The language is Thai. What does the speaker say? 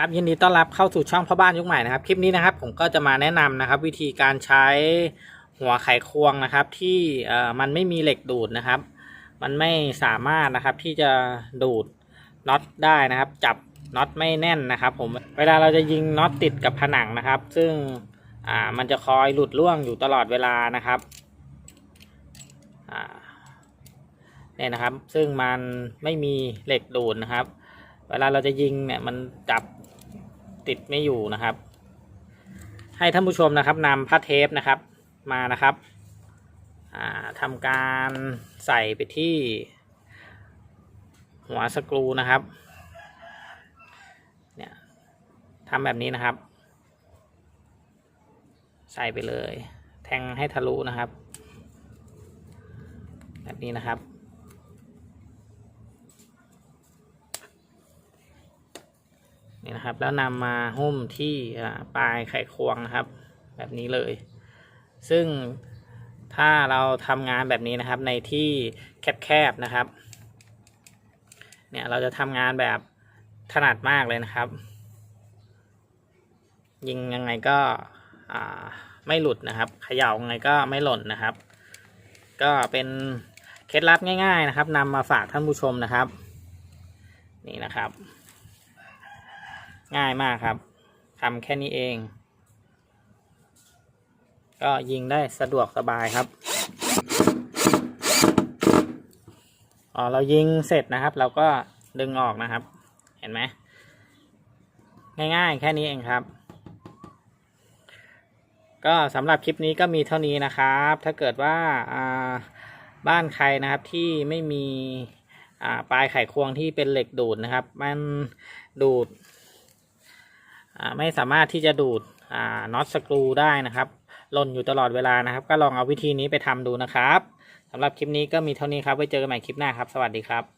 ครับยินดีต้อนรับเข้าสู่ช่องพ่อบ้านยุคใหม่นะครับ คลิปนี้นะครับผมก็จะมาแนะนำนะครับ วิธีการใช้หัวไขควงนะครับ ที่เอ่อมันไม่มีเหล็กดูดนะครับ มันไม่สามารถนะครับที่จะดูดน็อตได้นะครับ จับน็อตไม่แน่นนะครับ ผมเวลาเราจะยิงน็อตติดกับผนังนะครับ ซึ่งอ่ามันจะคอยหลุดร่วงอยู่ตลอดเวลานะครับอ่าเนี่ยนะครับ ซึ่งมันไม่มีเหล็กดูดนะครับ เวลาเราจะยิงเนี่ยมันจับ ติดไม่อยู่นะครับ ให้ท่านผู้ชมนะครับนำผ้าเทปนะครับมานะครับทำการใส่ไปที่ หัวสกรูนะครับเนี่ยทำแบบนี้นะครับ ใส่ไปเลย แทงให้ทะลุนะครับ แบบนี้นะครับ นี่นะครับ แล้วนำมาหุ้มที่ปลายไขควงนะครับ แบบนี้เลย ซึ่งถ้าเราทำงานแบบนี้นะครับในที่แคบๆนะครับ เนี่ยเราจะทำงานแบบถนัดมากเลยนะครับ ยิงยังไงก็ไม่หลุดนะครับเขย่ายังไงก็ไม่หล่นนะครับ ก็เป็นเคล็ดลับง่าย ๆนะครับนำมาฝากท่านผู้ชมนะครับ นี่นะครับ ง่ายมากครับทำแค่นี้เอง ก็ยิงได้สะดวกสบายครับอ๋อเรายิงเสร็จนะครับ เราก็ดึงออกนะครับ เห็นไหมง่ายๆ แค่นี้เองครับ ก็สำหรับคลิปนี้ก็มีเท่านี้นะครับ ถ้าเกิดว่าาบ้านใครนะครับที่ไม่มีปลายไขควงที่เป็นเหล็กดูดนะครับ มันดูด ไม่สามารถที่จะดูดน็อตสกรูได้นะครับหล่นอยู่ตลอดเวลานะครับ ก็ลองเอาวิธีนี้ไปทำดูนะครับสำหรับคลิปนี้ก็มีเท่านี้ครับไว้เจอกันใหม่คลิปหน้าครับ สวัสดีครับ